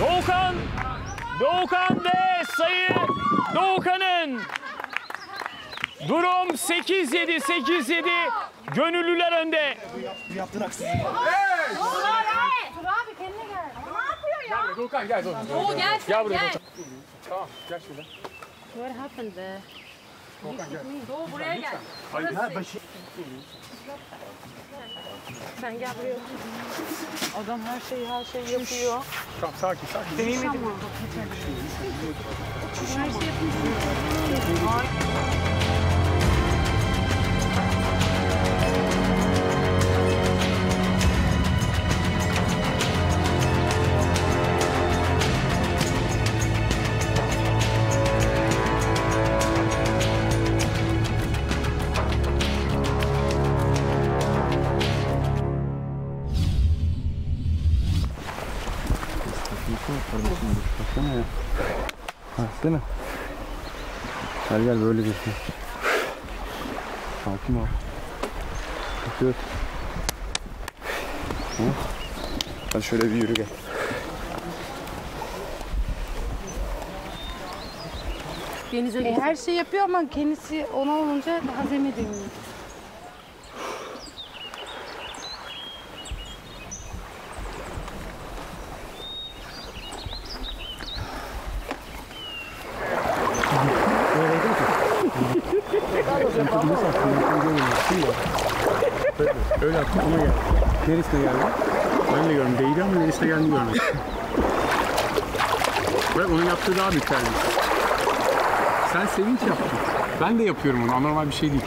Doğukan. Doğukan ve sayı Doğukan'ın. Durum 8-7, 8-7. Gönüllüler önde. Dur abi kendine gel. Ne yapıyor ya? Doğukan gel Doğukan. Gel sen Gel buraya gel. Doğukan. Tamam gel şurada. What happened there? Doğu buraya gel. Sen gel buraya. Adam her şeyi her şeyi yapıyor. Tamam sakin sakin. Her Baksana ya. Baksana. Gel gel böyle geçsin. Sakin ol. Bakıyoruz. Hı? Hadi şöyle bir yürü gel. Denize E, her şey yapıyor ama kendisi ona olunca hazmedemiyor. Öyle attım ona geldi. Neresine geldi? Ben de gördüm. Değdi ama neresine geldiğini görmedim. Bak onun yaptığı daha büyük terbiyesiz. Sen sevinç yaptın. Ben de yapıyorum onu. Anormal bir şey değil.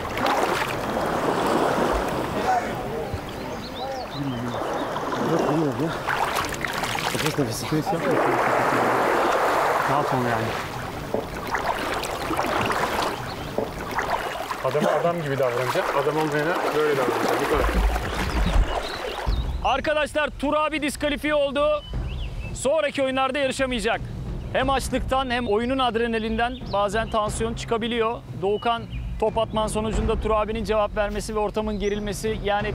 Yok olmuyor ya. Nefes nefes. Stres yapma. Daha sonra yani. Adama adam gibi davranacak. Adam olmayana böyle davranacak. Bu kadar. Arkadaşlar Tur abi diskalifiye oldu. Sonraki oyunlarda yarışamayacak. Hem açlıktan hem oyunun adrenalinden bazen tansiyon çıkabiliyor. Doğukan top atman sonucunda Tur abinin cevap vermesi ve ortamın gerilmesi yani